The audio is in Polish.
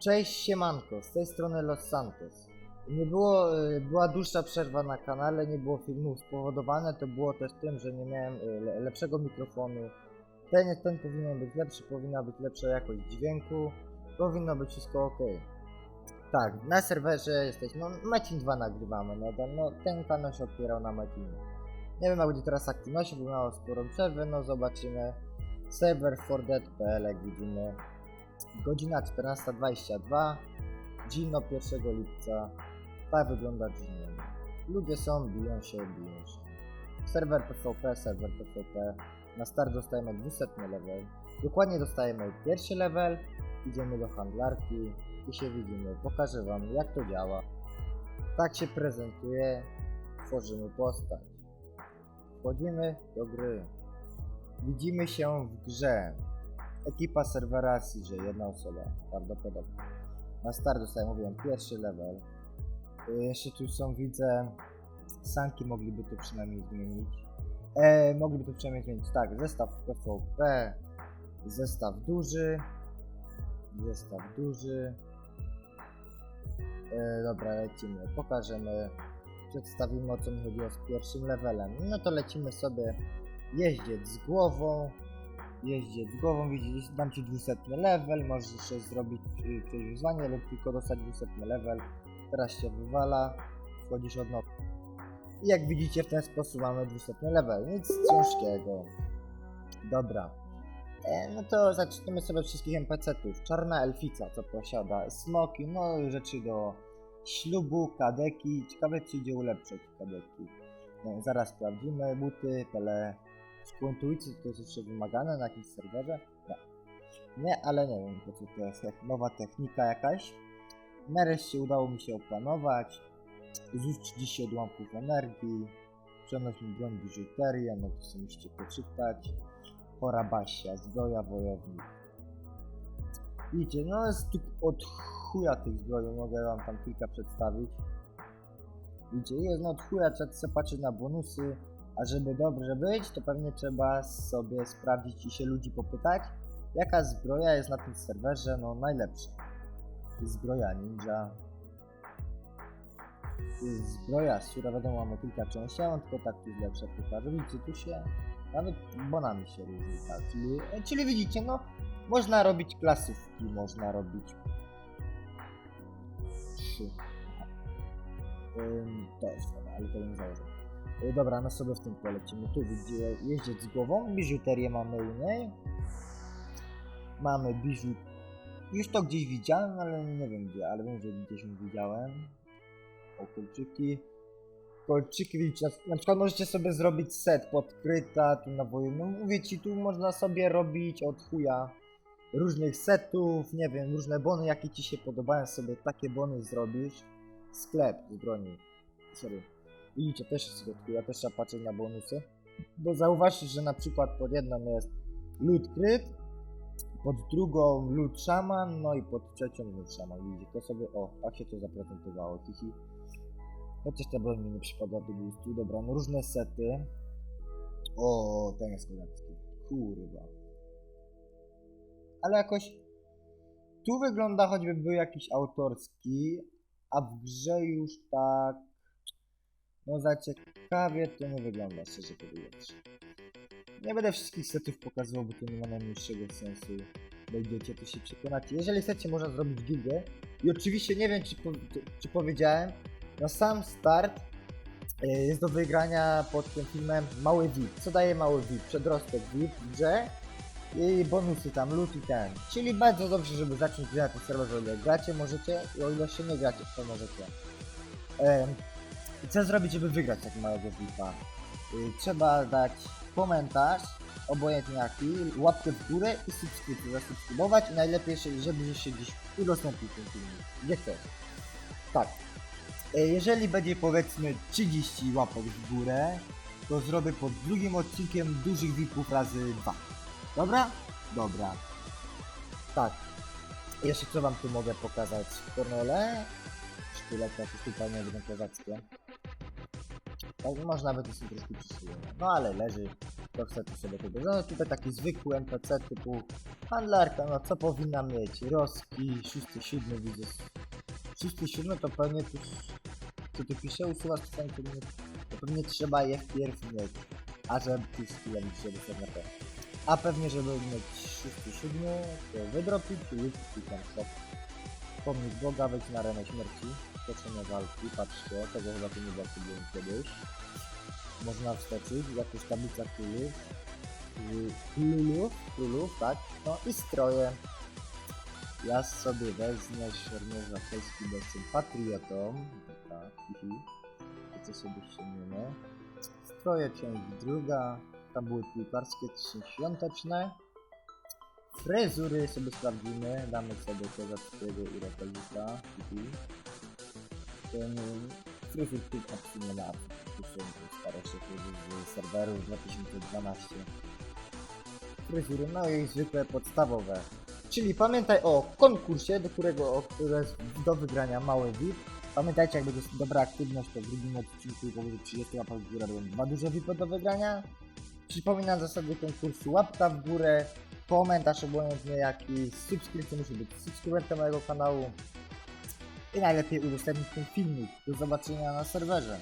Cześć siemanko, z tej strony Los Santos. Nie było, y, była dłuższa przerwa na kanale, nie było filmów spowodowane, to było też tym, że nie miałem le- lepszego mikrofonu. Ten, ten powinien być lepszy, powinna być lepsza jakość dźwięku, powinno być wszystko ok. Tak, na serwerze jesteśmy, no Metin 2 nagrywamy nadal, no ten kanał się opierał na Metinie. Nie wiem jak będzie teraz aktywności, bo miało sporą przerwę, no zobaczymy. Serwer fordead.pl jak widzimy, Godzina 14.22, Gino 1 lipca. Tak wygląda Gino. Ludzie są, biją się, biją się. Serwer PvP, serwer PvP. Na start dostajemy 200 level. Dokładnie dostajemy pierwszy level. Idziemy do handlarki i się widzimy. Pokażę wam jak to działa. Tak się prezentuje. Tworzymy postać. Wchodzimy do gry. Widzimy się w grze. Ekipa serwera CJ, jedna osoba, prawdopodobnie. Na start dostaję, mówiłem, pierwszy level. Y, Jeszcze tu są, widzę, sanki mogliby to przynajmniej zmienić. E, mogliby to przynajmniej zmienić, tak, zestaw PvP, zestaw duży, zestaw duży. E, dobra, lecimy, pokażemy, przedstawimy o co mi chodziło z pierwszym levelem. No to lecimy sobie jeździec z głową, jeździec głową, widzisz, dam ci 200 level, możesz jeszcze zrobić y, przejść wyzwanie lub tylko dostać 200 level. Teraz się wywala, wchodzisz od nowa. I jak widzicie w ten sposób mamy 200 level, nic ciężkiego. Dobra. E, no to zaczniemy sobie wszystkich NPC-ów. Czarna elfica, co posiada smoki, no rzeczy do ślubu, kadeki. Ciekawe czy idzie ulepszyć kadeki. No, zaraz sprawdzimy. Buty, intuicji to jest jeszcze wymagane na jakimś serwerze? Nie. Nie, ale nie wiem po co to jest, jak nowa technika jakaś. Nareszcie udało mi się opanować. Zużyć 30 odłamków energii. Przenośny broń biżuterię, no to sobie musicie poczytać. Chora Basia, zbroja wojownik. Widzicie, no jest tu od chuja tych zbroi, mogę wam tam kilka przedstawić. Widzicie, jest no od chuja, trzeba patrzeć na bonusy. A żeby dobrze być, to pewnie trzeba sobie sprawdzić i się ludzi popytać, jaka zbroja jest na tym serwerze no najlepsza. Zbroja ninja. Zbroja, z wiadomo mamy kilka części, a on tylko tak tu lepsze pokaże. Widzicie, tu się nawet bonami się różni, tak. Czyli, e, czyli widzicie, no można robić klasówki, można robić trzy. Ym, to jest ale to nie założę. E, Dobra, no sobie w tym polecimy. Tu widzicie jeździec z głową, biżuterię mamy u niej. Mamy biżut. Już to gdzieś widziałem, ale nie wiem gdzie, ale wiem, że gdzieś już widziałem. O, kolczyki. Kolczyki, na, przykład możecie sobie zrobić set podkryta, tu na woju. No mówię ci, tu można sobie robić od chuja różnych setów, nie wiem, różne bony, jakie ci się podobają, sobie takie bony zrobisz. Sklep z broni. Sorry. Widzicie, też jest środku, ja też trzeba patrzeć na bonusy. Bo zauważcie, że na przykład pod jedną jest lód kryt, pod drugą lód szaman, no i pod trzecią lód szaman. Widzicie, to sobie, o, tak się to zaprezentowało, hihi. Chociaż ta broń mi nie przypada do gustu. Dobra, no różne sety. O, ten jest kozacki. Kurwa. Ale jakoś... Tu wygląda choćby był jakiś autorski, a w grze już tak no za ciekawie to nie wygląda, szczerze mówiąc. Nie będę wszystkich setów pokazywał, bo to nie ma najmniejszego sensu. Będziecie tu się przekonać. Jeżeli chcecie, można zrobić gildę. I oczywiście nie wiem, czy, po, czy, powiedziałem, na sam start e, jest do wygrania pod tym filmem mały VIP. Co daje mały VIP? Przedrostek VIP grze i bonusy tam, loot i ten. Czyli bardzo dobrze, żeby zacząć grać na tym serwerze, o ile gracie, możecie, i o ile jeszcze nie gracie, to możecie. I co zrobić, żeby wygrać tak małego VIPa? Y, trzeba dać komentarz, obojętnie jaki, łapkę w górę i subskrypcję, zasubskrybować i najlepiej, żeby się gdzieś udostępnił ten filmik, gdzie chcesz. Tak. Y, jeżeli będzie powiedzmy 30 łapek w górę, to zrobię pod drugim odcinkiem dużych VIPów razy 2. Dobra? Dobra. Tak. Jeszcze co wam tu mogę pokazać? Kornele, sztylet jakieś tutaj nie będą kozackie. Tak, może nawet jest troszkę przysłuchane. No ale leży. profsety sobie tego. No tutaj taki zwykły NPC typu handlarka, no co powinna mieć? Roski, 6-7 widzę. 6-7 to pewnie tu, co tu pisze, usuwasz czasami to, nie, to pewnie trzeba je wpierw mieć. A że tu skilla mi się na to. A pewnie, żeby mieć 6-7, to wydropić lub klikam stop. Pomnik Boga, wejść na arenę śmierci, stoczone walki, patrzcie, tego chyba tu nie byłem kiedyś. Można wskoczyć, jakieś tablica królów, y, królów, królów, tak, no i stroje. Ja sobie wezmę szermierza polski jestem patriotą, tak, to co sobie ściągniemy. Stroje część druga, tam były piłkarskie, trzy świąteczne. Fryzury sobie sprawdzimy, damy sobie kozackiego i rotowika, absolutnie na tu są stare fryzury z serwerów 2012. Fryzury, no i zwykłe podstawowe. Czyli pamiętaj o konkursie, do którego jest do wygrania mały VIP. Pamiętajcie, jak będzie dobra aktywność, to w drugim odcinku powyżej 30 łapek w górę będą dwa duże VIPy do wygrania. Przypominam zasady konkursu, łapka w górę, komentarz obojętnie jaki, subskrypcja musi być subskrybentem mojego kanału i najlepiej udostępnić ten filmik. Do zobaczenia na serwerze.